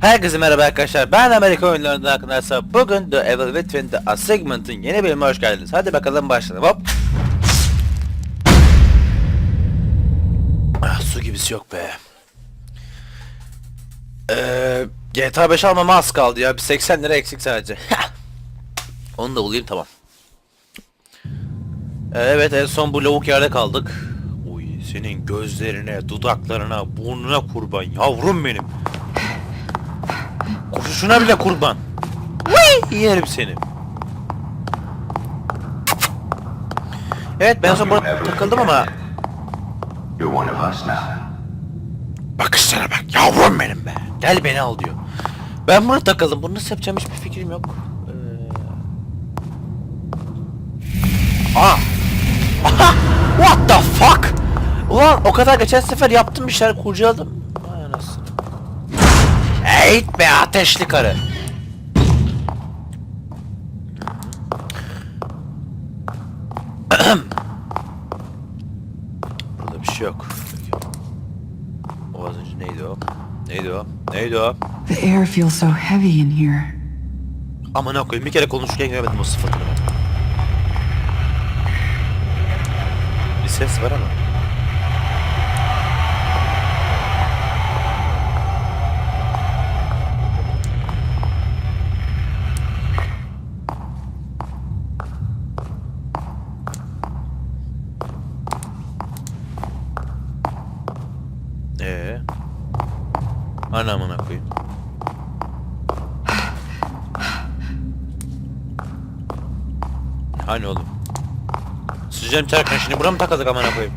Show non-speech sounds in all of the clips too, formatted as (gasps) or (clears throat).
Herkese merhaba arkadaşlar. Ben Amerika oyunlarından arkadaşlar. Bugün The Evil Within The Assignment'ın yeni bölümüne hoş geldiniz. Hadi bakalım başlayalım. Hop. Ah, su gibisi yok be. Ee, GTA 5 almama az kaldı ya. Bir 80 lira eksik sadece. (laughs) Onu da bulayım tamam. Ee, evet en son bu lavuk yerde kaldık. Uy senin gözlerine, dudaklarına, burnuna kurban yavrum benim. Koşuşuna bile kurban. Vıy! Yerim seni. Evet ben sonra burada takıldım ama You're one of us now. bakışlara bak yavrum benim be. Gel beni al diyor. Ben burada takıldım. Bunu nasıl yapacağım hiçbir fikrim yok. Ee... Aa! Aha! (laughs) What the fuck? Ulan o kadar geçen sefer yaptım bir şeyler kurcaladım. Vay anasını. Eğit be ateşli karı. (clears throat) Burada bir şey yok. O az önce neydi o? Neydi o? Neydi o? The air feels so heavy in here. Aman ne koyayım bir kere konuşurken göremedim o sıfatını ben. Bir ses var ama. Ee. Ana amına koyayım. Hani oğlum? Sıcağım çarkın şimdi buna mı takıldık amına koyayım?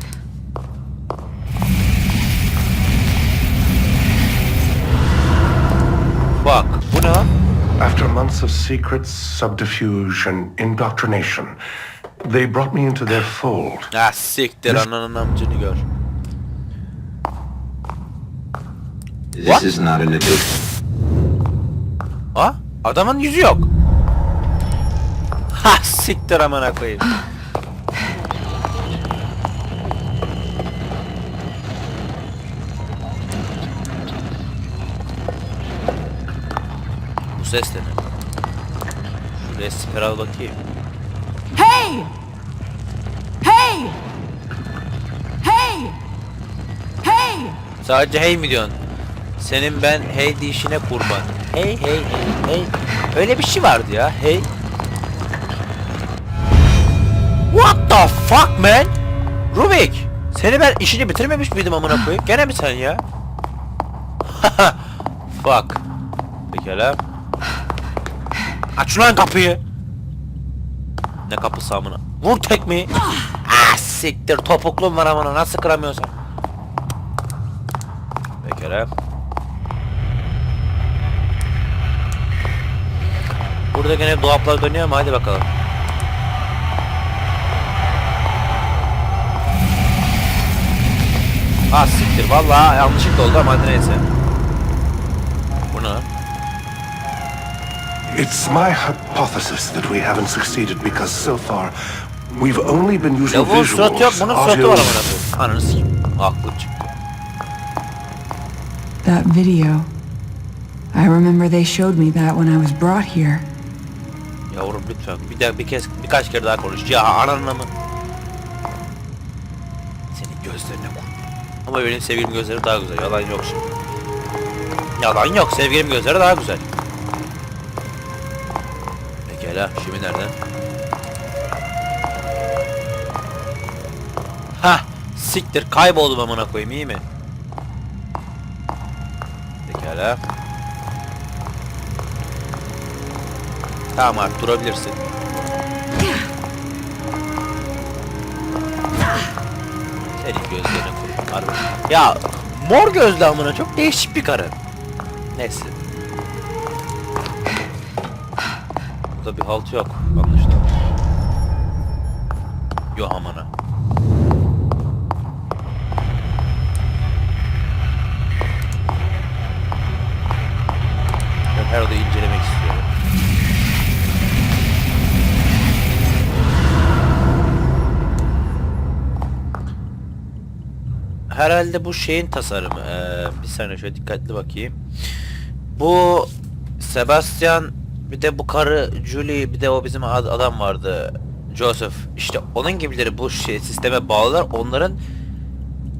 Bak bu ne? After months of secrets, subterfuge, and indoctrination, they brought me into their fold. Ah siktir ananın amcını gör. This is not an addiction. Ha? Adamın yüzü yok. Ha siktir amına koyayım. Bu ses de ne? Şuraya siper al bakayım. Hey! Hey! Hey! Hey! Sadece hey mi diyorsun? Senin ben hey deyişine kurban. Hey hey hey hey. Öyle bir şey vardı ya. Hey. What the fuck man? Rubik. Seni ben işini bitirmemiş miydim amına koyayım? Gene mi sen ya? (laughs) fuck. Pekala. Aç lan kapıyı. Ne kapısı amına? Vur tekmeyi. ah siktir topuklum var amına nasıl kıramıyorsun? Pekala. Burada gene dolaplar dönüyor ama hadi bakalım. Ah siktir vallahi yanlışlıkla oldu ama hadi neyse. Bu ne? It's my hypothesis that we haven't succeeded because so far we've only been using Lavuğun suratı yok visuals, bunun suratı var audio, amına koyayım. Ananı sikeyim. Aklım çıktı. That video. I remember they showed me that when I was brought here. Yavrum lütfen bir de bir kez birkaç kere daha konuş. Ya ananı mı? Senin gözlerine kur. Ama benim sevgilim gözleri daha güzel. Yalan yok şimdi. Yalan yok. Sevgilim gözleri daha güzel. Pekala. Şimdi nerede? Ha, siktir kayboldum amına koyayım iyi mi? Pekala. Tamam artık durabilirsin. Senin gözlerine kurban. Ya mor gözlü amına çok değişik bir karı. Neyse. Burada bir halt yok anlaşılan. Yo amına. Herhalde bu şeyin tasarımı. Ee, bir saniye şöyle dikkatli bakayım. Bu Sebastian bir de bu karı Julie bir de o bizim ad- adam vardı Joseph işte onun gibileri bu şey sisteme bağlılar onların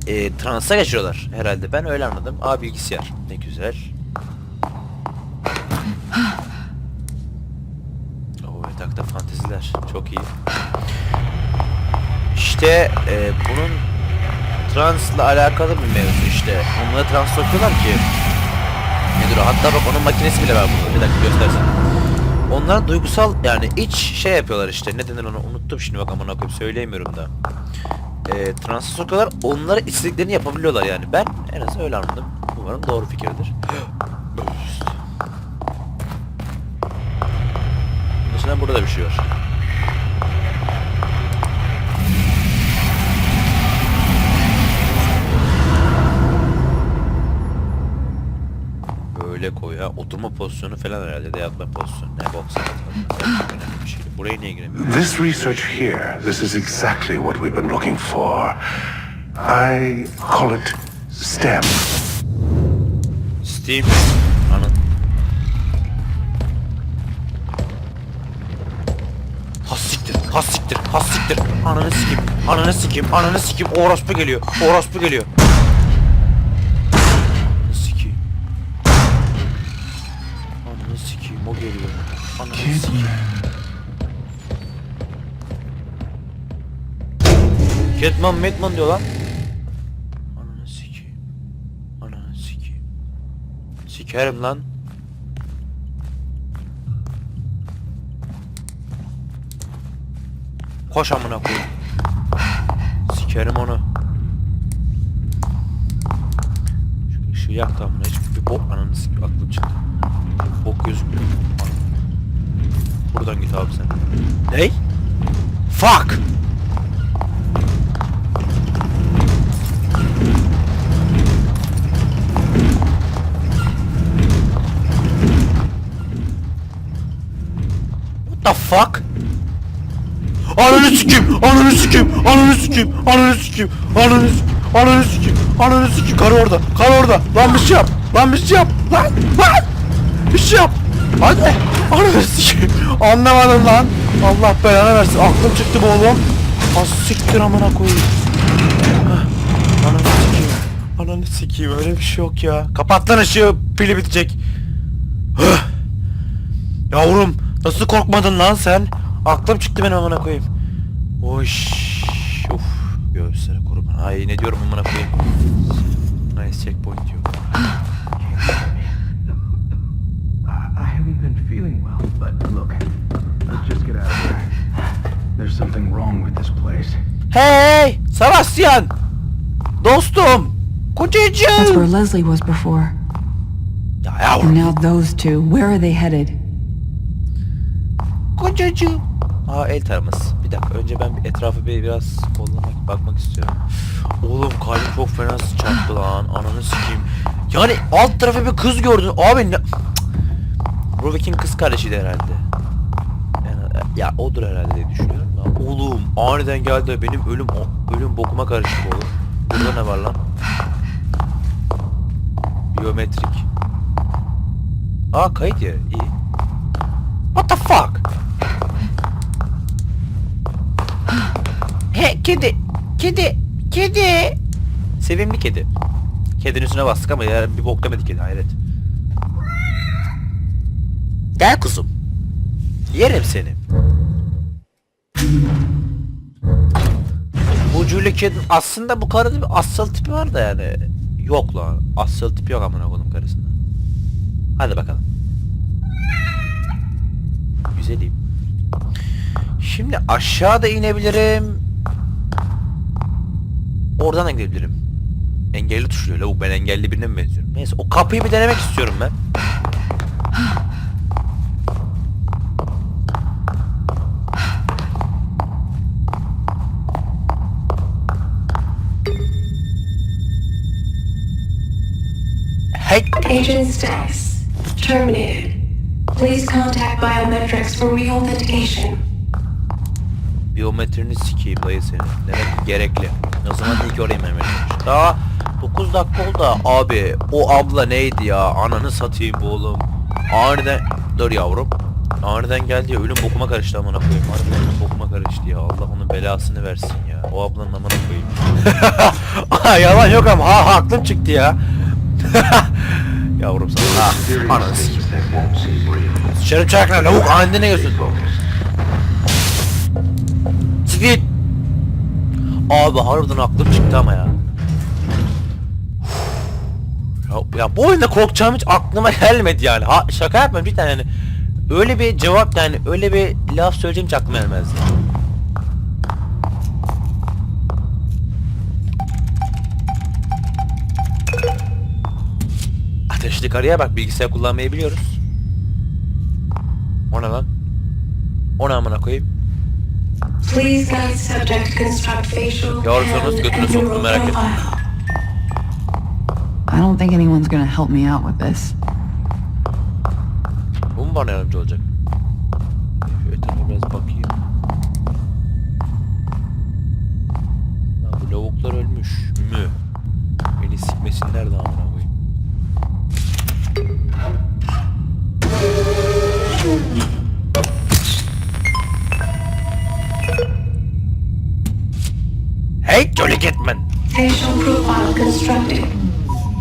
e, transa geçiriyorlar herhalde ben öyle anladım. Aa bilgisayar ne güzel. Oo yatakta fanteziler çok iyi. İşte e, bunun transla alakalı bir mevzu işte. Onlara trans sokuyorlar ki Nedir o? Hatta bak onun makinesi bile var burada. Bir dakika göstersen. Onlar duygusal yani iç şey yapıyorlar işte. Ne denir onu unuttum şimdi bak amına koyayım söyleyemiyorum da. Eee transa sokuyorlar. Onlara istediklerini yapabiliyorlar yani. Ben en azından öyle anladım. Umarım doğru fikirdir. (gasps) Dışında burada da bir şey var. Böyle koy. Oturma pozisyonu falan herhalde de yatma pozisyonu. Ne boksa şey. Buraya niye giremiyorum? This research here, this is exactly what we've been looking for. I call it STEM. Steam. Anın. Has siktir, has siktir, has siktir. Ananı sikim, ananı sikim, ananı sikim. Orospu geliyor, orospu geliyor. Catman, Madman diyor lan. Ananı sikeyim. Ananı sikeyim. Sikerim lan. Koş amına koyayım. Sikerim onu. Şu ışığı yak da amına hiç bir bok ananı sikeyim aklım çıktı. Bok gözükmüyor. Buradan git abi sen. Ney? Fuck! Fuck? Ananı sikeyim, ananı sikeyim, ananı sikeyim, ananı sikeyim, ananı sikeyim, ananı sikeyim, ananı sikeyim. Karı orada, karı orada. Lan bir şey yap, lan bir şey yap, lan, lan. Bir şey yap. Hadi. Ananı sikeyim. Anlamadım lan. Allah belanı versin. Aklım çıktı bu oğlum. Az siktir amına koyayım. Ananı sikeyim. Ananı sikeyim. Öyle bir şey yok ya. Kapat lan ışığı. Pili bitecek. Yavrum nasıl korkmadın lan sen? Aklım çıktı benim amına koyayım. Oş. Uf. Göğüslere kurban. Ay ne diyorum amına koyayım. Nice checkpoint diyor. I haven't been feeling well, but look, let's just get out of here. There's something wrong with this place. Hey! Sebastian! Dostum! That's where Kocacığım! Leslie was before. Ya And yavrum. now those two, where are they headed? Kocacığım. Aa el taraması. Bir dakika önce ben bir etrafı bir biraz kollamak bakmak istiyorum. Oğlum kalbim çok fena çarptı lan. Ananı sikeyim. Yani alt tarafı bir kız gördün. Abi ne... Ruvik'in kız kardeşiydi herhalde. Yani, ya odur herhalde diye düşünüyorum da. Oğlum aniden geldi benim ölüm ölüm bokuma karıştı oğlum. Burada ne var lan? Biyometrik. Aa kayıt ya iyi. What the fuck? He kedi. Kedi. Kedi. Sevimli kedi. Kedinin üstüne bastık ama ya bir bok demedi kedi hayret. Gel kuzum. Yerim seni. Bu Julie Ked'in aslında bu karıda bir asıl tipi var da yani. Yok lan. Asıl tipi yok amına koydum karısında. Hadi bakalım. Güzelim. Şimdi aşağıda inebilirim. Oradan da gidebilirim. Engelli tuşluyor lavuk ben engelli birine mi benziyorum? Neyse o kapıyı bir denemek istiyorum ben. Agent status terminated. Please contact biometrics for reauthentication. Biyometrini sikeyim dayı seni. Demek gerekli. O zaman ilk oraya Mehmet. Daha 9 dakika oldu abi o abla neydi ya ananı satayım bu oğlum. Aniden dur yavrum. Aniden geldi ya ölüm bokuma karıştı amına koyayım. Harbiden ölüm bokuma karıştı ya. Allah onun belasını versin ya. O ablanın amına koyayım. Aa, (laughs) Yalan yok ama ha, aklım çıktı ya. (laughs) yavrum sana. Ha, ananı sikeyim. Dışarı çakla lavuk aniden ne Stay Siktir. Abi harbiden aklım çıktı ama ya. Ya, ya bu oyunda korkacağım hiç aklıma gelmedi yani. Ha, şaka yapmıyorum cidden yani. Öyle bir cevap yani öyle bir laf söyleyeceğim hiç aklıma gelmezdi. Ateşli karıya bak bilgisayar kullanmayı biliyoruz. O ne lan? O ne amına koyayım? Please guide subject construct facial Yavrusunuz hand götünü neural merak etme. I don't think anyone's gonna help me out with this. Bu mu bana yardımcı olacak? Şu etrafa biraz bakayım. Lan bu lavuklar ölmüş mü? Beni sikmesinler de amına Jolly Gitman! Facial profile constructed.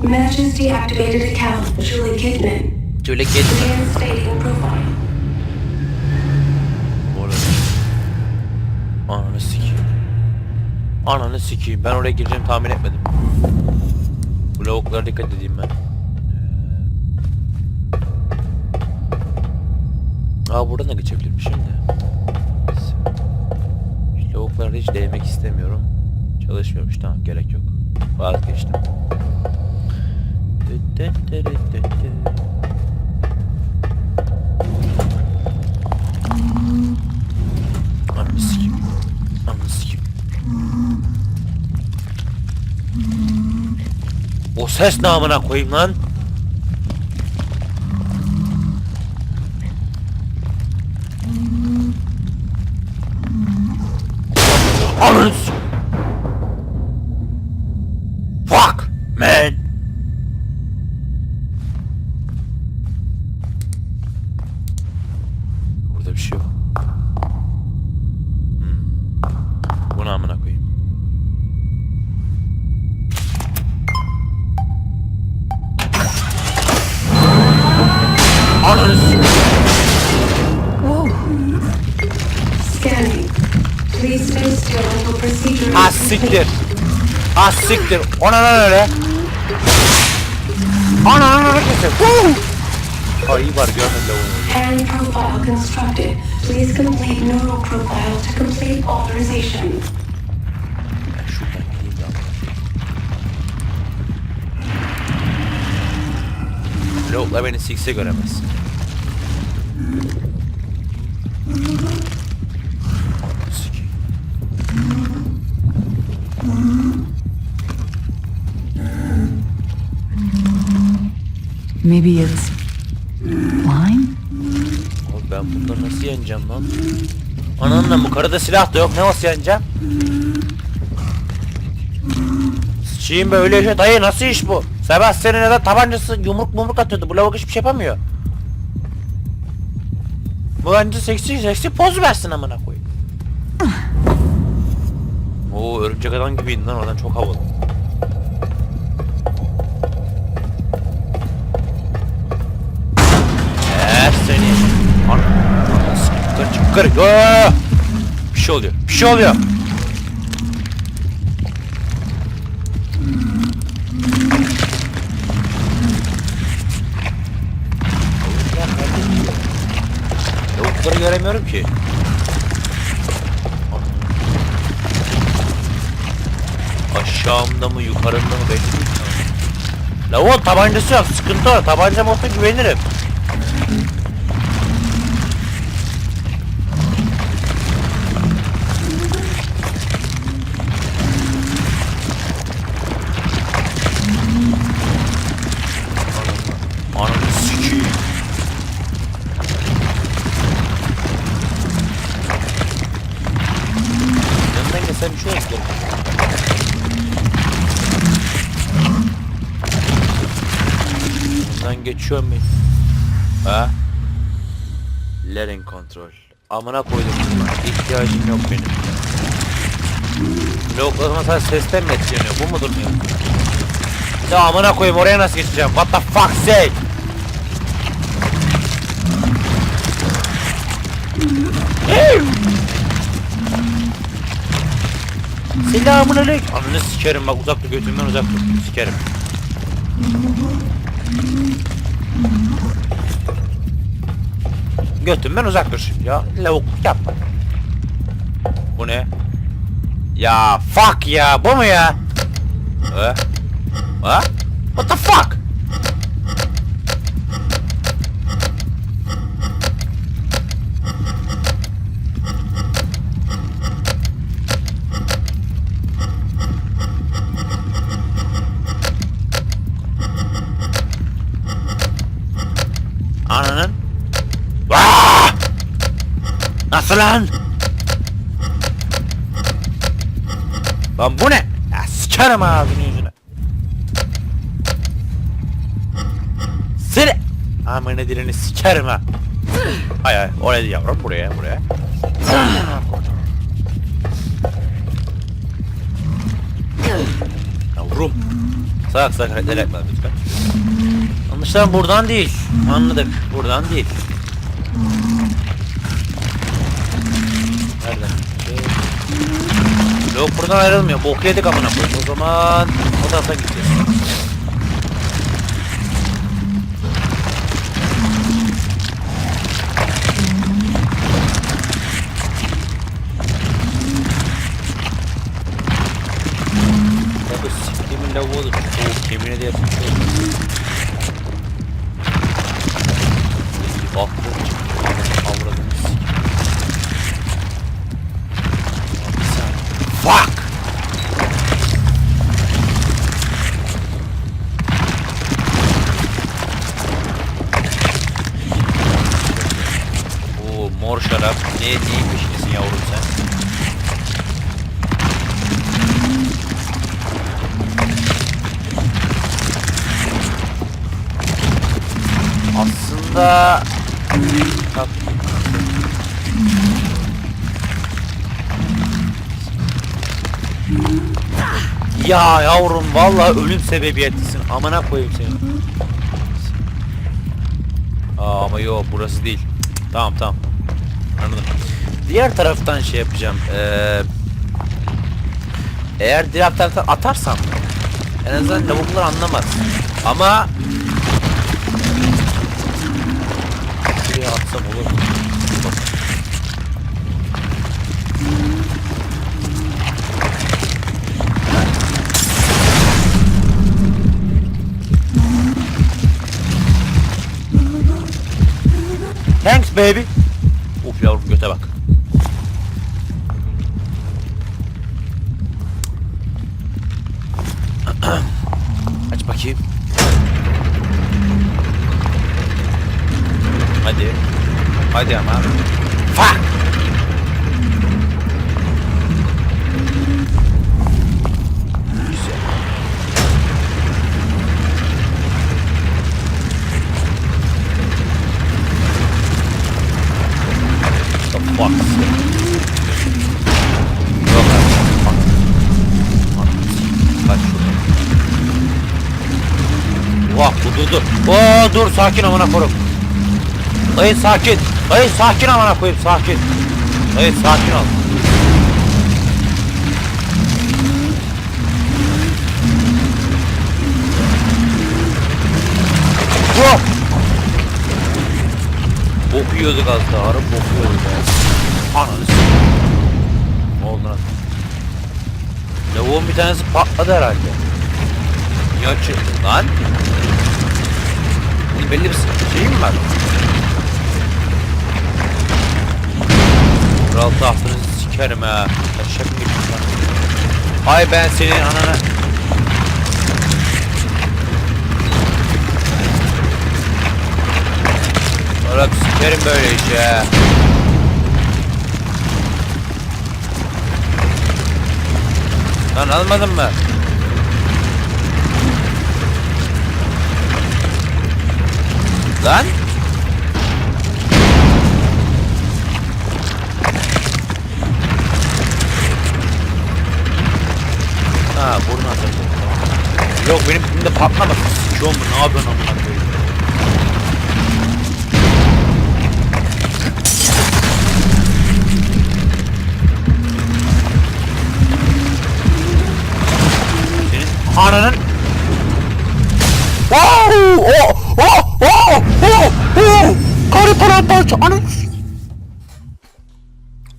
Matches deactivated account Julie Kidman. Jolly Gitman. Reinstating profile. Orada. Ananı sikeyim. Ananı sikeyim. Ben oraya gireceğimi tahmin etmedim. Bu lavuklara dikkat edeyim ben. Ee... Aa buradan da geçebilirmişim de. Lavuklara hiç değmek istemiyorum. Çalışmıyormuş tamam gerek yok. Vazgeçtim. Ananı sikeyim. O ses namına koyayım lan. Ananı s- Fuck man. Burada bir şey yok. Bunu amına koyayım. Ananı s- Scanning. Please stay still until procedure Ha siktir. Ha siktir. O ne lan öyle? Iyi var görmedi onu. Hand profile constructed. Please complete neural profile to complete authorization. Ben şuradan gideyim de amına. Lavukla beni sikse göremez. Maybe it's blind? Abi ben bunları nasıl yeneceğim lan? Ananla bu karıda silah da yok ne nasıl yeneceğim? Sıçayım böyle şey dayı nasıl iş bu? Sebastian'ın neden tabancası yumruk mumruk atıyordu bu lavuk hiçbir şey yapamıyor. Bu bence seksi seksi poz versin amına koyayım. Oo örümcek adam gibiydi lan oradan çok havalı. Çıkar. Yoo! Bir şey oluyor. Bir şey oluyor. Lavukları göremiyorum ki. Aşağımda mı yukarımda mı belli değil. Lavuğun tabancası yok sıkıntı var tabanca olsa güvenirim. Sen bir şey olsun. Bundan geçiyor muyum? Ha? Lerin kontrol. Amına koydum. İhtiyacım yok benim. Bloklama sadece sesten mi etkileniyor? Bu mudur ya? Ya amına koyayım oraya nasıl geçeceğim? What the fuck sake? Selamun aleyküm. Ananı sikerim bak uzak dur götümden uzak dur. Sikerim. Götümden uzak dur ya. Lavukluk yapma. Bu ne? Ya fuck ya bu mu ya? Ha? Ha? What the fuck? Ananın. Aa! Nasıl lan? Lan bu ne? Ya sikerim ağzını yüzüne. Seni. Amına dilini sikerim ha. Ay ay oraya yavrum buraya buraya. Yavrum. Sak sak hareket etme lütfen. Anlaşılan buradan değil. Anladık. Buradan değil. Yok buradan ayrılmıyor. Bok yedik amına koyayım. O zaman o tarafa gideceğiz. Ya bu siktimin lavuğu olur. Soğuk yemin ederim. Bak mor şarap. Ne, neyin peşindesin yavrum sen? Aslında... Bak. Ya yavrum vallahi ölüm sebebiyetlisin. Amına koyayım seni. Aa, ama yok burası değil. Tamam tamam. Diğer taraftan şey yapacağım. Ee, eğer diğer taraftan atarsam en azından lavuklar anlamaz. Ama Şuraya atsam olur. Thanks baby. Vah bu durdu. Oo dur sakin amına korum. Dayı sakin. Dayı sakin amına koyayım sakin. Dayı sakin ol. Bro. Bok yiyorduk az daha. Harbi bok yiyorduk ya. Ananı. Ne oldu lan? Lavuğun bir tanesi patladı herhalde. Niye açıldı lan? Belli bir şeyi mi var? Kral tahtını sikerim ha. Mı geçtin lan? Ay ben senin ananı. Oğlum sikerim böyle işe. Lan almadın mı? Lan? Ha burnu atacak. Yok benim elimde patlamasın. Sikiyorum bu ne yapıyorsun amına koyayım? Ananın Wow! Oh! Oh! Oh! Oh! Oh! Karı paramparça! Ananı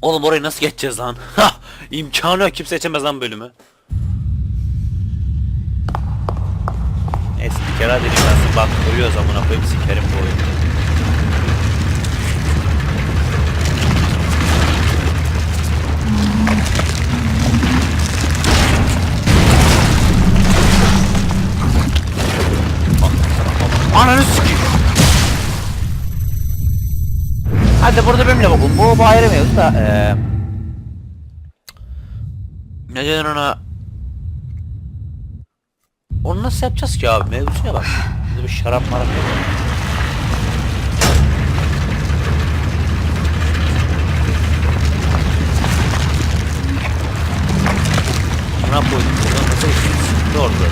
Oğlum orayı nasıl geçeceğiz lan? (laughs) Hah! İmkanı yok kimse geçemez lan bölümü. Neyse bir kere dedim ben bak koyuyoruz amına koyayım sikerim bu oyunu. Ananı sikeyim. Hadi burada benimle bakın. Bu, bu mevzu da eee ne denir ona? Onu nasıl yapacağız ki abi? Mevzuya bak. Burada bir şarap marap yok. Buna koydum. Buradan nasıl sıkıntı orada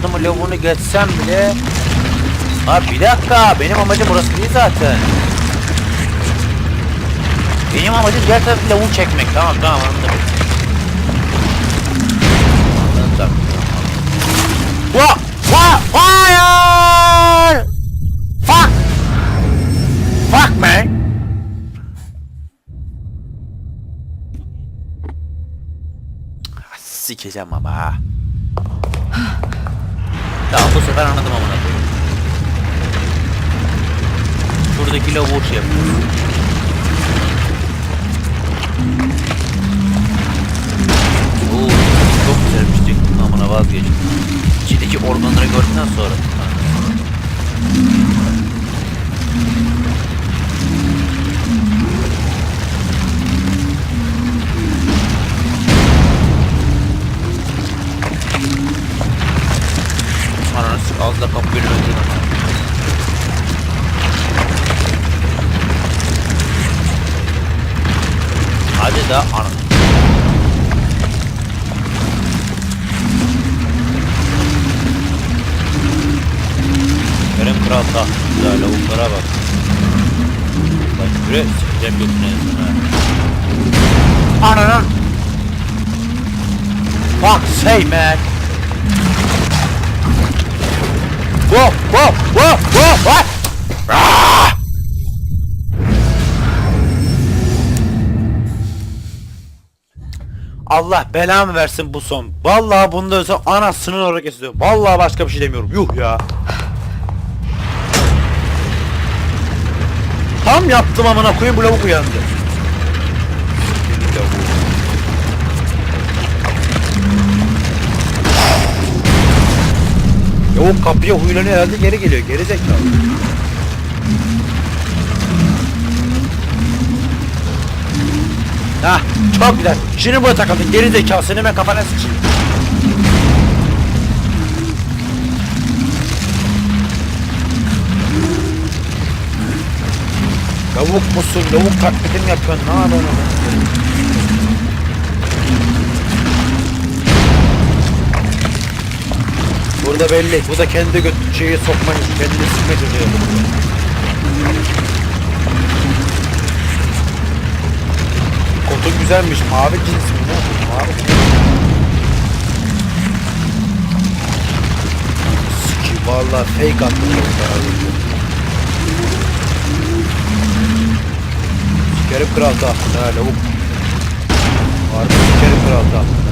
kodumu lavuğunu geçsem bile Ha bir dakika. Benim amacım burası değil zaten. Benim amacım diğer tarafı lavuğu çekmek. Tamam tamam anladım. Anladım Wa wa fire! Fuck! Fuck man. Sikeceğim ama ha Tamam bu sefer anladım amına koyayım. Şuradaki lavuğu şey yapıyoruz. Oo, çok güzelmiştik. Amına vazgeçtim. İçindeki organları gördükten sonra. Ananı az da kapı bölümü. Hadi da anam. Kerem Kral tahtında lavuklara bak. Bak şuraya sikeceğim götüne sana. Ananın. Fuck say man. Whoa, whoa, whoa, whoa, what? Ah! Allah belamı versin bu son. Vallahi bunda ölsem anasının olarak kesiyor. Vallahi başka bir şey demiyorum. Yuh ya. Tam yaptım amına koyayım bu lavuk uyandı. Lavuk kapıya huylanıyor herhalde geri geliyor. Geri zekalı. Hah çok güzel. Şimdi buraya takıldın. Geri zekalı seni ben kafana sıçayım. Lavuk musun? Lavuk taklidi mi yapıyorsun? Ne yapıyorsun? Burada belli. Bu da kendi göt şeyi sokma, kendini sıkma çocuğu. Kotun güzelmiş. Mavi cins mi? Ne? Mavi Siki valla fake attım. Sikerim kral tahtına ha lavuk. Harbi sikerim kral tahtına.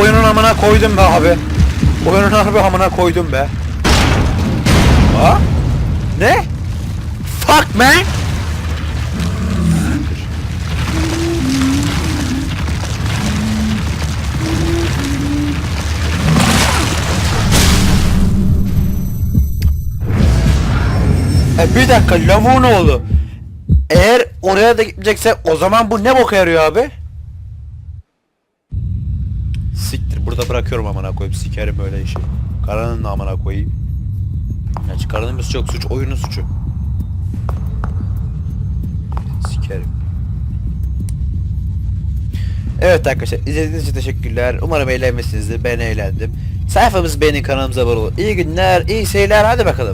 Oyunun amına koydum be abi. Oyunun harbi amına koydum be. Ha? Ne? Fuck man. E bir dakika lavuğun oğlu. Eğer oraya da gidecekse o zaman bu ne boka yarıyor abi? Siktir burada bırakıyorum amına koyayım sikerim öyle işi. Karanın amına koyayım. Gerçi karanın bir suçu yok suç oyunun suçu. Sikerim. Evet arkadaşlar izlediğiniz için teşekkürler. Umarım eğlenmişsinizdir. Ben eğlendim. Sayfamız beğenin kanalımıza abone olun. İyi günler, iyi seyirler. Hadi bakalım.